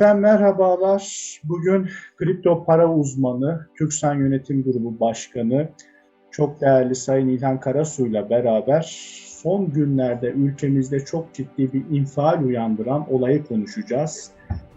Efendim merhabalar. Bugün kripto para uzmanı, Türksan Yönetim Grubu Başkanı, çok değerli Sayın İlhan Karasu ile beraber son günlerde ülkemizde çok ciddi bir infial uyandıran olayı konuşacağız.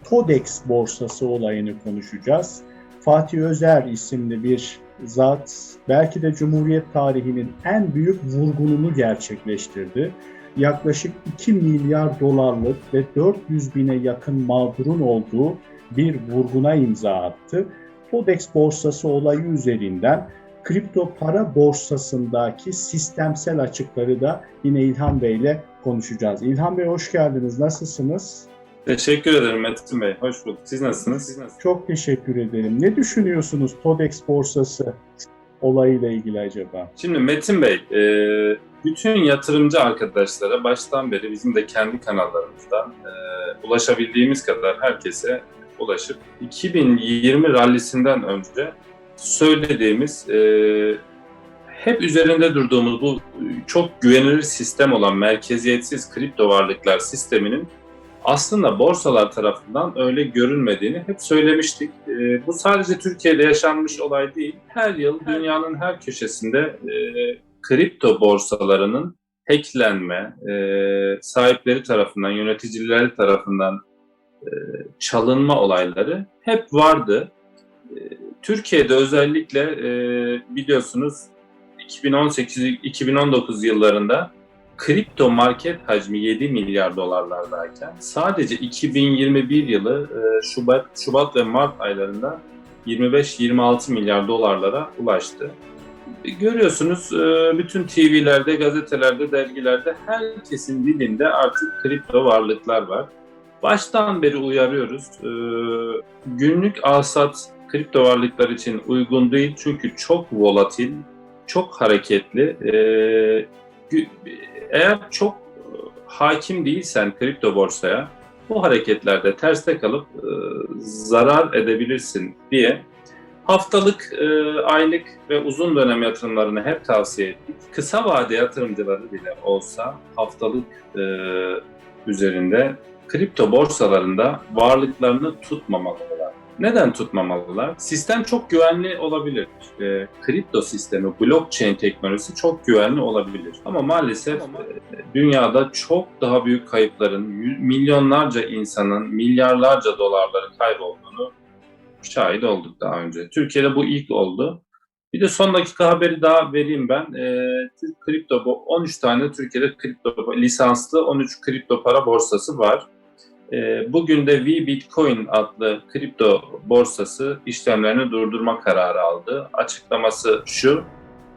TODEX borsası olayını konuşacağız. Fatih Özer isimli bir zat belki de Cumhuriyet tarihinin en büyük vurgununu gerçekleştirdi yaklaşık 2 milyar dolarlık ve 400 bine yakın mağdurun olduğu bir vurguna imza attı. Todex borsası olayı üzerinden kripto para borsasındaki sistemsel açıkları da yine İlhan Bey ile konuşacağız. İlhan Bey hoş geldiniz. Nasılsınız? Teşekkür ederim Metin Bey. Hoş bulduk. Siz nasılsınız? Siz nasılsınız? Çok teşekkür ederim. Ne düşünüyorsunuz Todex borsası olayıyla ilgili acaba? Şimdi Metin Bey, e, bütün yatırımcı arkadaşlara baştan beri bizim de kendi kanallarımızdan e, ulaşabildiğimiz kadar herkese ulaşıp 2020 rallisinden önce söylediğimiz e, hep üzerinde durduğumuz bu çok güvenilir sistem olan merkeziyetsiz kripto varlıklar sisteminin aslında borsalar tarafından öyle görünmediğini hep söylemiştik. E, bu sadece Türkiye'de yaşanmış olay değil. Her yıl dünyanın her köşesinde e, kripto borsalarının hacklenme, e, sahipleri tarafından, yöneticileri tarafından e, çalınma olayları hep vardı. E, Türkiye'de özellikle e, biliyorsunuz 2018-2019 yıllarında kripto market hacmi 7 milyar dolarlardayken sadece 2021 yılı e, Şubat, Şubat ve Mart aylarında 25-26 milyar dolarlara ulaştı. Görüyorsunuz e, bütün TV'lerde, gazetelerde, dergilerde herkesin dilinde artık kripto varlıklar var. Baştan beri uyarıyoruz. E, günlük alsat kripto varlıklar için uygun değil çünkü çok volatil, çok hareketli. Eğer çok hakim değilsen kripto borsaya bu hareketlerde terste kalıp zarar edebilirsin diye haftalık, e, aylık ve uzun dönem yatırımlarını hep tavsiye ettik. Kısa vade yatırımcıları bile olsa haftalık e, üzerinde kripto borsalarında varlıklarını tutmamalılar. Neden tutmamalılar? Sistem çok güvenli olabilir. E, kripto sistemi, blockchain teknolojisi çok güvenli olabilir. Ama maalesef e, dünyada çok daha büyük kayıpların, milyonlarca insanın, milyarlarca dolarların kaybolduğunu şahit olduk daha önce. Türkiye'de bu ilk oldu. Bir de son dakika haberi daha vereyim ben. E, Türk kripto 13 tane Türkiye'de kripto lisanslı 13 kripto para borsası var. E, bugün de V Bitcoin adlı kripto borsası işlemlerini durdurma kararı aldı. Açıklaması şu.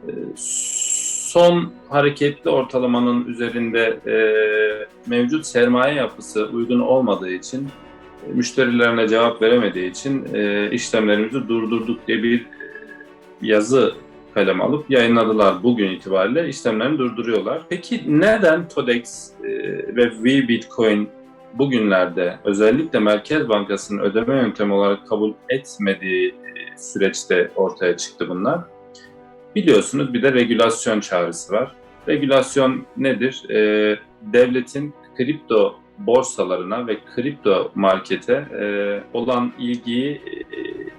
E, son hareketli ortalamanın üzerinde e, mevcut sermaye yapısı uygun olmadığı için müşterilerine cevap veremediği için e, işlemlerimizi durdurduk diye bir yazı kalem alıp yayınladılar bugün itibariyle işlemlerini durduruyorlar. Peki neden Todex e, ve V-Bitcoin bugünlerde özellikle Merkez Bankası'nın ödeme yöntemi olarak kabul etmediği süreçte ortaya çıktı bunlar? Biliyorsunuz bir de regülasyon çağrısı var. Regülasyon nedir? E, devletin kripto borsalarına ve kripto markete e, olan ilgiyi e,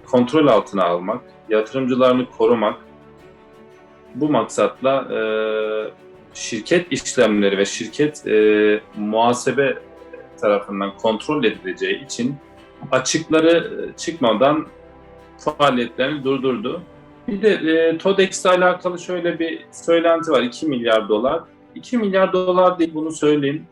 kontrol altına almak, yatırımcılarını korumak, bu maksatla e, şirket işlemleri ve şirket muhasebe tarafından kontrol edileceği için açıkları çıkmadan faaliyetlerini durdurdu. Bir de e, TODEX ile alakalı şöyle bir söylenti var. 2 milyar dolar. 2 milyar dolar değil bunu söyleyeyim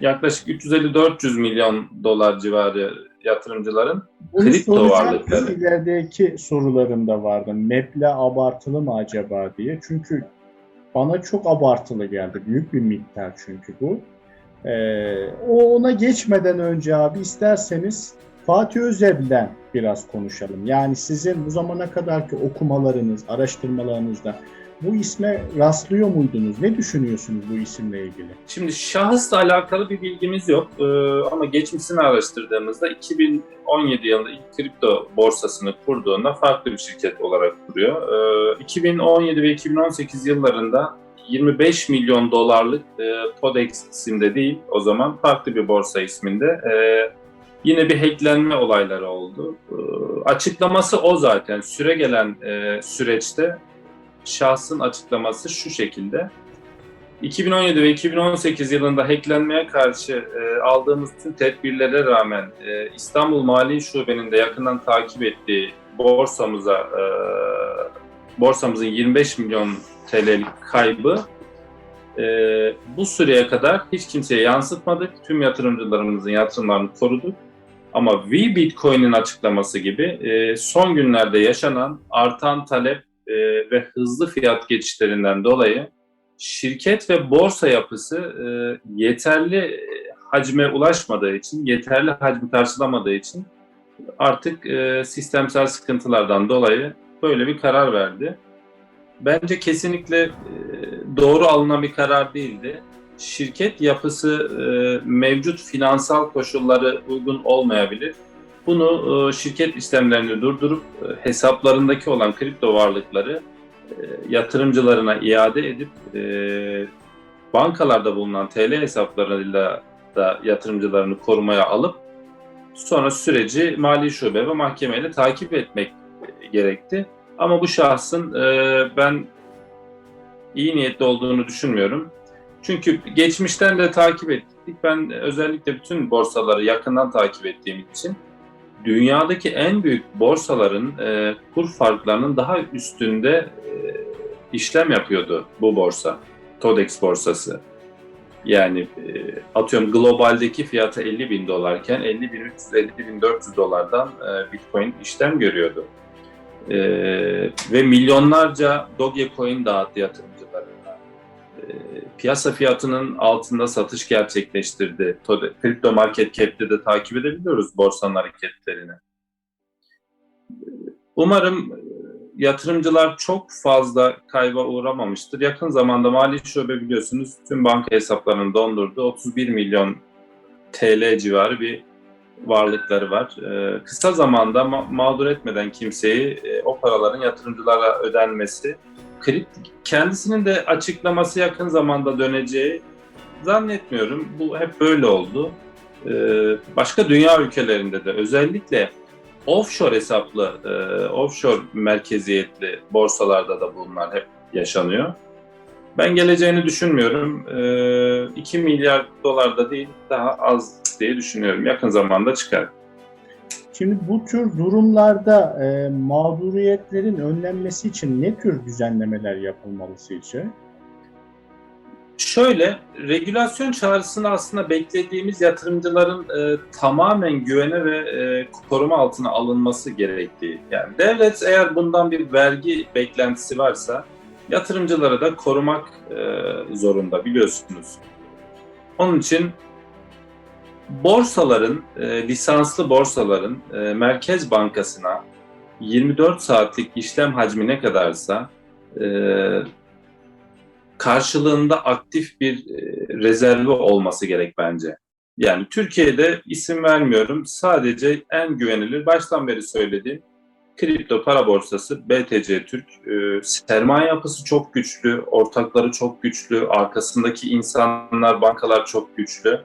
yaklaşık 350-400 milyon dolar civarı yatırımcıların Bunu kripto varlıkları. İlerideki sorularımda vardı. Meble abartılı mı acaba diye. Çünkü bana çok abartılı geldi. Büyük bir miktar çünkü bu. Ee, o ona geçmeden önce abi isterseniz Fatih Özer'den biraz konuşalım. Yani sizin bu zamana kadarki okumalarınız, araştırmalarınızda bu isme rastlıyor muydunuz? Ne düşünüyorsunuz bu isimle ilgili? Şimdi şahısla alakalı bir bilgimiz yok ee, ama geçmişini araştırdığımızda 2017 yılında ilk kripto borsasını kurduğunda farklı bir şirket olarak kuruyor. Ee, 2017 ve 2018 yıllarında 25 milyon dolarlık e, Podex isimde değil o zaman farklı bir borsa isminde e, Yine bir hacklenme olayları oldu. Ee, açıklaması o zaten. Süre gelen e, süreçte şahsın açıklaması şu şekilde. 2017 ve 2018 yılında hacklenmeye karşı e, aldığımız tüm tedbirlere rağmen e, İstanbul Mali Şube'nin de yakından takip ettiği borsamıza borsamızın 25 milyon TL'lik kaybı e, bu süreye kadar hiç kimseye yansıtmadık. Tüm yatırımcılarımızın yatırımlarını koruduk. Ama V Bitcoin'in açıklaması gibi e, son günlerde yaşanan artan talep e, ve hızlı fiyat geçişlerinden dolayı şirket ve borsa yapısı e, yeterli e, hacme ulaşmadığı için, yeterli hacmi karşılamadığı için artık e, sistemsel sıkıntılardan dolayı böyle bir karar verdi. Bence kesinlikle e, doğru alınan bir karar değildi. Şirket yapısı e, mevcut finansal koşulları uygun olmayabilir. Bunu e, şirket işlemlerini durdurup e, hesaplarındaki olan kripto varlıkları e, yatırımcılarına iade edip e, bankalarda bulunan TL hesaplarıyla da yatırımcılarını korumaya alıp sonra süreci mali şube ve mahkemeyle takip etmek gerekti. Ama bu şahsın e, ben iyi niyetli olduğunu düşünmüyorum. Çünkü geçmişten de takip ettik. Ben özellikle bütün borsaları yakından takip ettiğim için dünyadaki en büyük borsaların e, kur farklarının daha üstünde e, işlem yapıyordu bu borsa. Todex borsası. Yani e, atıyorum globaldeki fiyatı 50 bin dolarken 50 bin 300 50 bin 400 dolardan e, Bitcoin işlem görüyordu. E, ve milyonlarca Dogecoin dağıttı yatırımcılarına. E, piyasa fiyatının altında satış gerçekleştirdi. Crypto Market Cap'te de takip edebiliyoruz borsanın hareketlerini. Umarım e, yatırımcılar çok fazla kayba uğramamıştır. Yakın zamanda Mali Şube biliyorsunuz tüm banka hesaplarını dondurdu. 31 milyon TL civarı bir varlıkları var. Ee, kısa zamanda ma- mağdur etmeden kimseyi e, o paraların yatırımcılara ödenmesi, kendisinin de açıklaması yakın zamanda döneceği zannetmiyorum. Bu hep böyle oldu. Ee, başka dünya ülkelerinde de özellikle offshore hesaplı, e, offshore merkeziyetli borsalarda da bunlar hep yaşanıyor. Ben geleceğini düşünmüyorum. E, 2 milyar dolar da değil, daha az diye düşünüyorum. Yakın zamanda çıkar. Şimdi bu tür durumlarda e, mağduriyetlerin önlenmesi için ne tür düzenlemeler yapılmalı sizce? Şöyle, regülasyon çağrısını aslında beklediğimiz yatırımcıların e, tamamen güvene ve e, koruma altına alınması gerektiği. Yani devlet eğer bundan bir vergi beklentisi varsa yatırımcıları da korumak e, zorunda biliyorsunuz. Onun için borsaların, e, lisanslı borsaların e, Merkez Bankası'na 24 saatlik işlem hacmi ne kadarsa e, karşılığında aktif bir e, rezervi olması gerek bence. Yani Türkiye'de isim vermiyorum. Sadece en güvenilir, baştan beri söylediğim kripto para borsası BTC Türk. E, sermaye yapısı çok güçlü, ortakları çok güçlü, arkasındaki insanlar, bankalar çok güçlü.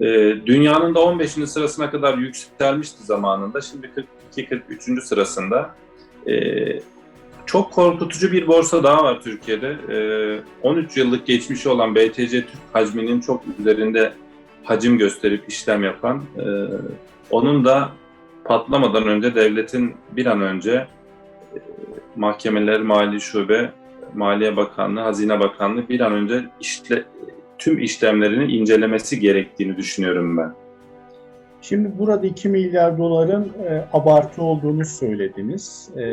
E, dünyanın da 15. sırasına kadar yükselmişti zamanında. Şimdi 42-43. sırasında. E, çok korkutucu bir borsa daha var Türkiye'de. Ee, 13 yıllık geçmişi olan BTC Türk hacminin çok üzerinde hacim gösterip işlem yapan, onun da patlamadan önce devletin bir an önce e, mahkemeler, mali şube, Maliye Bakanlığı, Hazine Bakanlığı bir an önce işle, tüm işlemlerini incelemesi gerektiğini düşünüyorum ben. Şimdi burada 2 milyar doların e, abartı olduğunu söylediniz. E,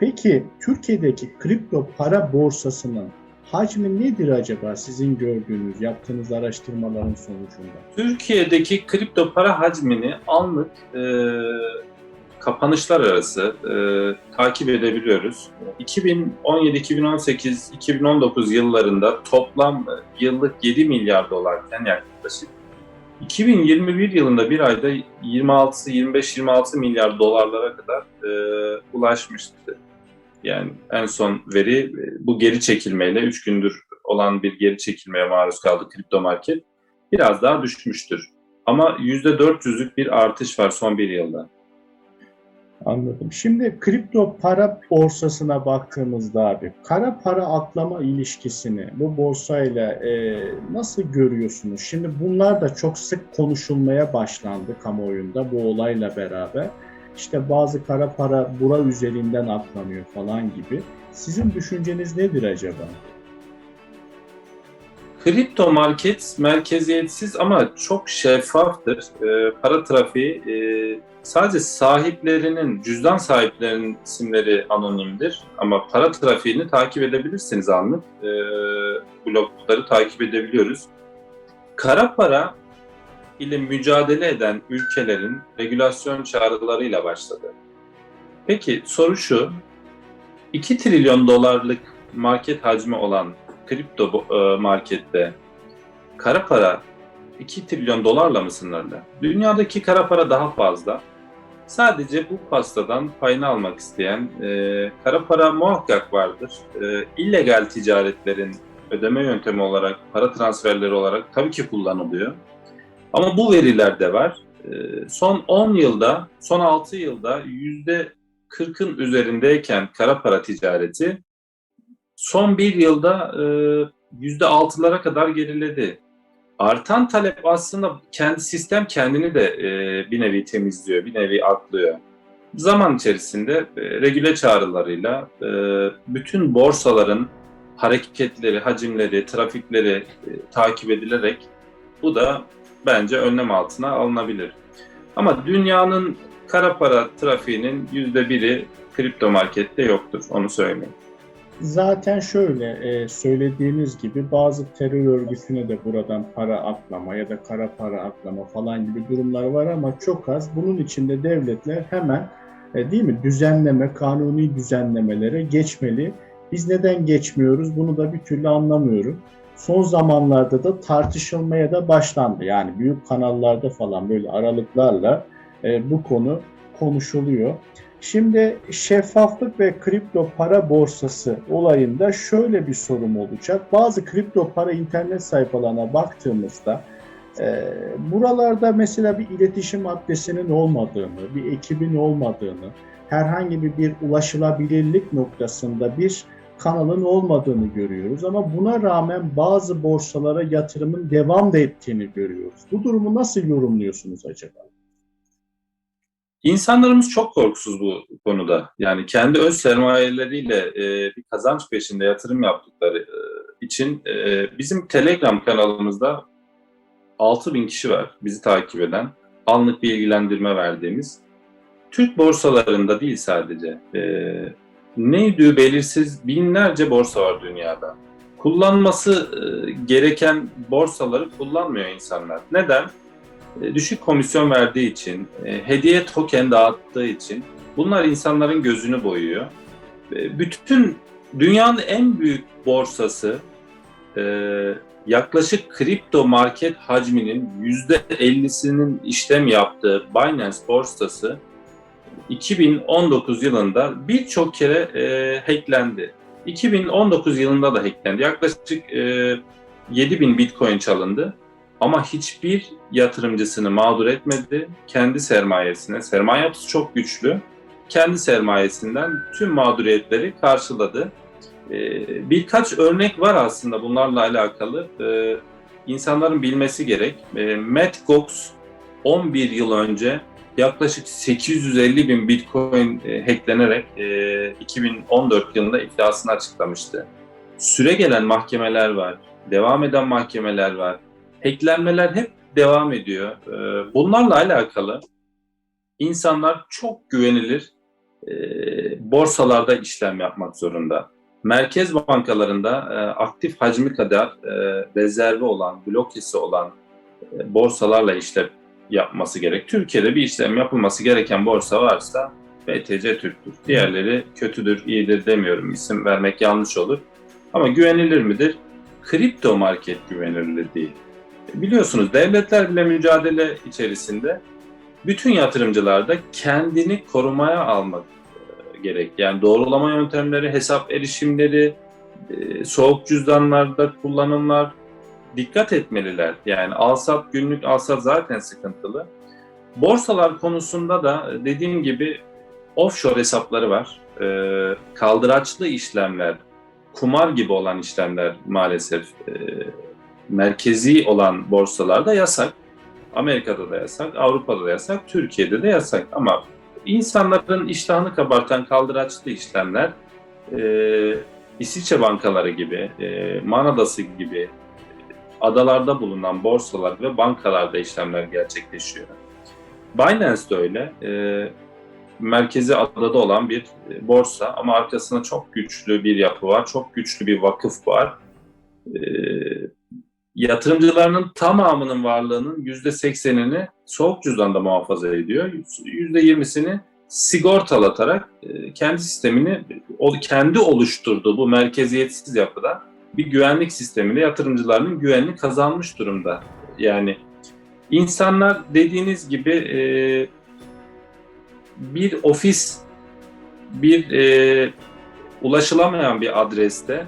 peki Türkiye'deki kripto para borsasının hacmi nedir acaba sizin gördüğünüz, yaptığınız araştırmaların sonucunda? Türkiye'deki kripto para hacmini anlık e, kapanışlar arası e, takip edebiliyoruz. 2017, 2018, 2019 yıllarında toplam yıllık 7 milyar dolarken yaklaşık 2021 yılında bir ayda 26, 25-26 milyar dolarlara kadar e, ulaşmıştı. Yani en son veri e, bu geri çekilmeyle 3 gündür olan bir geri çekilmeye maruz kaldı kripto market. Biraz daha düşmüştür. ama %400'lük bir artış var son bir yılda. Anladım. Şimdi kripto para borsasına baktığımızda abi, kara para aklama ilişkisini bu borsayla e, nasıl görüyorsunuz? Şimdi bunlar da çok sık konuşulmaya başlandı kamuoyunda bu olayla beraber. İşte bazı kara para bura üzerinden aklanıyor falan gibi. Sizin düşünceniz nedir acaba? Kripto market merkeziyetsiz ama çok şeffaftır. Ee, para trafiği e, sadece sahiplerinin, cüzdan sahiplerinin isimleri anonimdir. Ama para trafiğini takip edebilirsiniz anlık. Ee, blokları takip edebiliyoruz. Kara para ile mücadele eden ülkelerin regülasyon çağrılarıyla başladı. Peki soru şu, 2 trilyon dolarlık market hacmi olan kripto e, markette kara para 2 trilyon dolarla mı sınırlı? Dünyadaki kara para daha fazla. Sadece bu pastadan payını almak isteyen e, kara para muhakkak vardır. E, illegal ticaretlerin ödeme yöntemi olarak, para transferleri olarak tabii ki kullanılıyor. Ama bu veriler de var. E, son 10 yılda, son 6 yılda %40'ın üzerindeyken kara para ticareti son bir yılda e, yüzde altılara kadar geriledi. Artan talep aslında kendi sistem kendini de e, bir nevi temizliyor, bir nevi aklıyor. Zaman içerisinde e, regüle çağrılarıyla e, bütün borsaların hareketleri, hacimleri, trafikleri takip edilerek bu da bence önlem altına alınabilir. Ama dünyanın kara para trafiğinin yüzde biri kripto markette yoktur, onu söyleyeyim. Zaten şöyle e, söylediğiniz gibi bazı terör örgütüne de buradan para aklama ya da kara para aklama falan gibi durumlar var ama çok az. Bunun içinde devletler hemen e, değil mi düzenleme, kanuni düzenlemelere geçmeli. Biz neden geçmiyoruz bunu da bir türlü anlamıyorum. Son zamanlarda da tartışılmaya da başlandı. Yani büyük kanallarda falan böyle aralıklarla e, bu konu konuşuluyor. Şimdi şeffaflık ve kripto para borsası olayında şöyle bir sorum olacak. Bazı kripto para internet sayfalarına baktığımızda e, buralarda mesela bir iletişim adresinin olmadığını, bir ekibin olmadığını, herhangi bir, bir ulaşılabilirlik noktasında bir kanalın olmadığını görüyoruz. Ama buna rağmen bazı borsalara yatırımın devam da ettiğini görüyoruz. Bu durumu nasıl yorumluyorsunuz acaba? İnsanlarımız çok korkusuz bu konuda. Yani kendi öz sermayeleriyle e, bir kazanç peşinde yatırım yaptıkları e, için e, bizim Telegram kanalımızda 6000 kişi var bizi takip eden, anlık bilgilendirme verdiğimiz. Türk borsalarında değil sadece. E, neydi belirsiz binlerce borsa var dünyada. Kullanması e, gereken borsaları kullanmıyor insanlar. Neden? E, düşük komisyon verdiği için, e, hediye token dağıttığı için bunlar insanların gözünü boyuyor. E, Bütün dünyanın en büyük borsası yaklaşık kripto market hacminin %50'sinin işlem yaptığı Binance borsası 2019 yılında birçok kere e, hacklendi. 2019 yılında da hacklendi. Yaklaşık e, 7000 bitcoin çalındı. Ama hiçbir yatırımcısını mağdur etmedi. Kendi sermayesine, sermaye yapısı çok güçlü. Kendi sermayesinden tüm mağduriyetleri karşıladı. Ee, birkaç örnek var aslında bunlarla alakalı. Ee, insanların bilmesi gerek. Ee, Matt Gox 11 yıl önce yaklaşık 850 bin Bitcoin e, hacklenerek e, 2014 yılında iflasını açıklamıştı. Süre gelen mahkemeler var, devam eden mahkemeler var hacklenmeler hep devam ediyor. Ee, Bunlarla alakalı insanlar çok güvenilir e, borsalarda işlem yapmak zorunda. Merkez bankalarında e, aktif hacmi kadar e, rezervi olan, blokesi olan borsalarla işlem yapması gerek. Türkiye'de bir işlem yapılması gereken borsa varsa BTC Türk'tür. Diğerleri kötüdür, iyidir demiyorum. İsim vermek yanlış olur. Ama güvenilir midir? Kripto market güvenilir değil biliyorsunuz devletler bile mücadele içerisinde bütün yatırımcılar da kendini korumaya almak e, gerek. Yani doğrulama yöntemleri, hesap erişimleri, e, soğuk cüzdanlarda kullanımlar dikkat etmeliler. Yani alsat günlük alsat zaten sıkıntılı. Borsalar konusunda da dediğim gibi offshore hesapları var. Kaldıraçlı işlemler, kumar gibi olan işlemler maalesef e, merkezi olan borsalarda yasak. Amerika'da da yasak, Avrupa'da da yasak, Türkiye'de de yasak. Ama insanların iştahını kabartan kaldıraçlı işlemler e, İsviçre bankaları gibi, e, Man Adası gibi adalarda bulunan borsalar ve bankalarda işlemler gerçekleşiyor. Binance de öyle. E, merkezi adada olan bir e, borsa ama arkasında çok güçlü bir yapı var, çok güçlü bir vakıf var. E, yatırımcılarının tamamının varlığının %80'ini soğuk cüzdanda muhafaza ediyor. %20'sini sigortalatarak e, kendi sistemini kendi oluşturduğu bu merkeziyetsiz yapıda bir güvenlik sistemiyle yatırımcılarının güvenini kazanmış durumda. Yani insanlar dediğiniz gibi e, bir ofis, bir e, ulaşılamayan bir adreste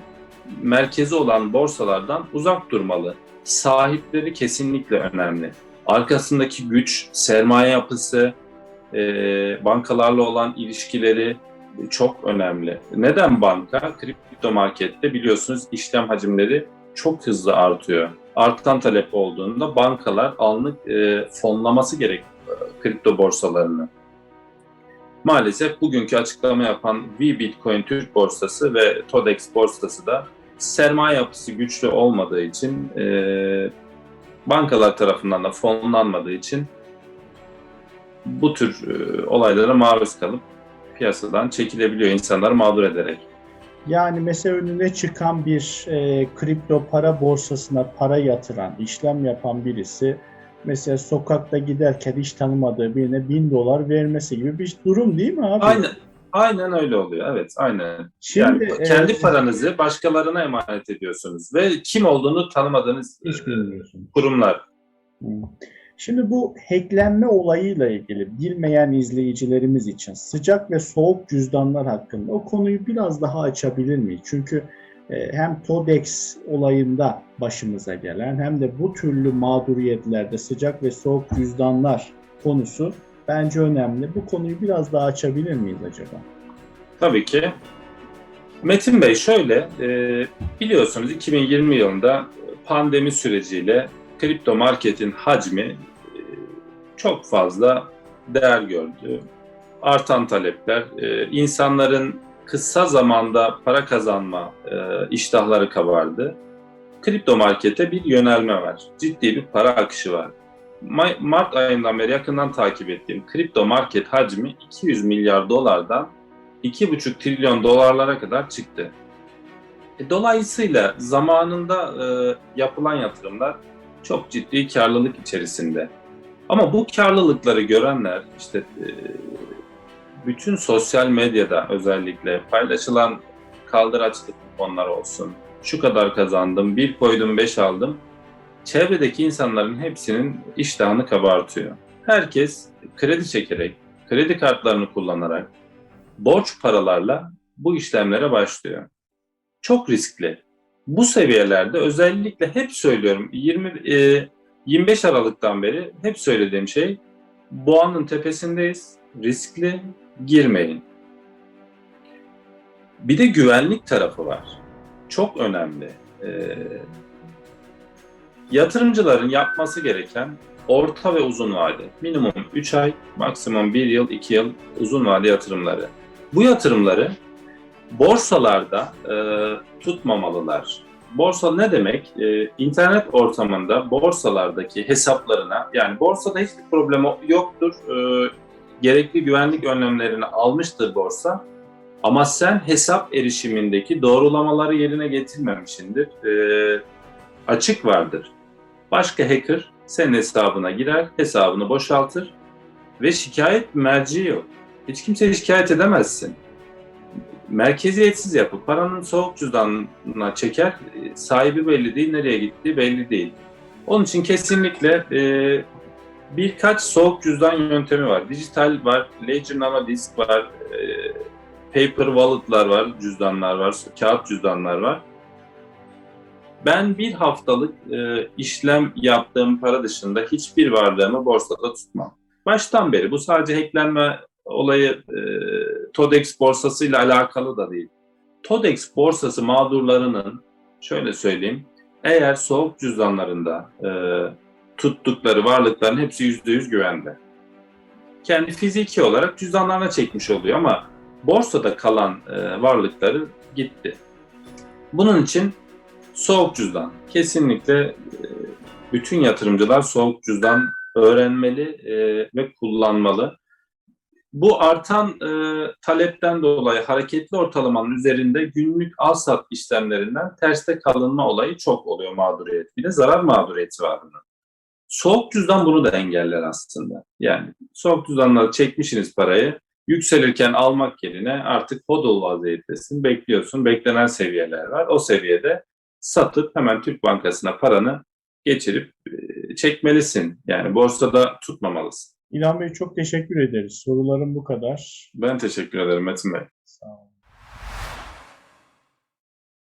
merkezi olan borsalardan uzak durmalı. Sahipleri kesinlikle önemli. Arkasındaki güç, sermaye yapısı, e, bankalarla olan ilişkileri çok önemli. Neden banka? Kripto markette biliyorsunuz işlem hacimleri çok hızlı artıyor. Artan talep olduğunda bankalar anlık e, fonlaması gerek e, kripto borsalarını. Maalesef bugünkü açıklama yapan V Bitcoin Türk borsası ve Todex borsası da sermaye yapısı güçlü olmadığı için e, bankalar tarafından da fonlanmadığı için bu tür e, olaylara maruz kalıp piyasadan çekilebiliyor insanlar mağdur ederek. Yani mesela önüne çıkan bir e, kripto para borsasına para yatıran, işlem yapan birisi mesela sokakta giderken hiç tanımadığı birine bin dolar vermesi gibi bir durum değil mi abi? Aynen, aynen öyle oluyor. Evet, aynen. Şimdi yani kendi e, paranızı başkalarına emanet ediyorsunuz ve kim olduğunu tanımadığınız hiç e, bilmiyorsun. kurumlar. Hmm. Şimdi bu hacklenme olayıyla ilgili bilmeyen izleyicilerimiz için sıcak ve soğuk cüzdanlar hakkında o konuyu biraz daha açabilir miyiz? Çünkü e, hem Todex olayında başımıza gelen hem de bu türlü mağduriyetlerde sıcak ve soğuk cüzdanlar konusu bence önemli. Bu konuyu biraz daha açabilir miyiz acaba? Tabii ki. Metin Bey şöyle, e, biliyorsunuz 2020 yılında pandemi süreciyle kripto marketin hacmi e, çok fazla değer gördü. Artan talepler, e, insanların kısa zamanda para kazanma iştahları kabardı. Kripto markete bir yönelme var. Ciddi bir para akışı var. Mart ayından beri yakından takip ettiğim kripto market hacmi 200 milyar dolardan 2,5 trilyon dolarlara kadar çıktı. E, dolayısıyla zamanında e, yapılan yatırımlar çok ciddi karlılık içerisinde. Ama bu karlılıkları görenler işte e, bütün sosyal medyada özellikle paylaşılan kaldıraçlı kuponlar olsun. Şu kadar kazandım, bir koydum, beş aldım. Çevredeki insanların hepsinin iştahını kabartıyor. Herkes kredi çekerek, kredi kartlarını kullanarak, borç paralarla bu işlemlere başlıyor. Çok riskli. Bu seviyelerde özellikle hep söylüyorum 20 e, 25 Aralık'tan beri hep söylediğim şey boğanın tepesindeyiz. Riskli girmeyin. Bir de güvenlik tarafı var. Çok önemli. Ee, yatırımcıların yapması gereken orta ve uzun vade. Minimum 3 ay, maksimum 1 yıl, 2 yıl uzun vade yatırımları. Bu yatırımları borsalarda e, tutmamalılar. Borsa ne demek? E, internet ortamında borsalardaki hesaplarına, yani borsada hiçbir problem yoktur. E, gerekli güvenlik önlemlerini almıştır borsa. Ama sen hesap erişimindeki doğrulamaları yerine getirmemişindir. E, açık vardır. Başka hacker senin hesabına girer, hesabını boşaltır ve şikayet merci yok. Hiç kimseye şikayet edemezsin. Merkeziyetsiz yapı. Paranın soğuk cüzdanına çeker, sahibi belli değil, nereye gittiği belli değil. Onun için kesinlikle e, birkaç soğuk cüzdan yöntemi var. Dijital var, Ledger Nano Disk var, e, paper wallet'lar var, cüzdanlar var, kağıt cüzdanlar var. Ben bir haftalık e, işlem yaptığım para dışında hiçbir varlığımı borsada tutmam. Baştan beri bu sadece hacklenme olayı e, TODEX borsasıyla alakalı da değil. TODEX borsası mağdurlarının şöyle söyleyeyim eğer soğuk cüzdanlarında e, tuttukları varlıkların hepsi %100 güvende. Kendi fiziki olarak cüzdanlarına çekmiş oluyor ama borsada kalan e, varlıkları gitti. Bunun için soğuk cüzdan. Kesinlikle e, bütün yatırımcılar soğuk cüzdan öğrenmeli e, ve kullanmalı. Bu artan e, talepten dolayı hareketli ortalamanın üzerinde günlük al-sat işlemlerinden terste kalınma olayı çok oluyor mağduriyet. Bir de zarar mağduriyeti var bunun. Soğuk cüzdan bunu da engeller aslında. Yani soğuk cüzdanları çekmişsiniz parayı, yükselirken almak yerine artık hodl vaziyettesin, bekliyorsun, beklenen seviyeler var. O seviyede satıp hemen Türk Bankası'na paranı geçirip e, çekmelisin. Yani borsada tutmamalısın. İlhan Bey çok teşekkür ederiz. Sorularım bu kadar. Ben teşekkür ederim Metin Bey. Sağ olun.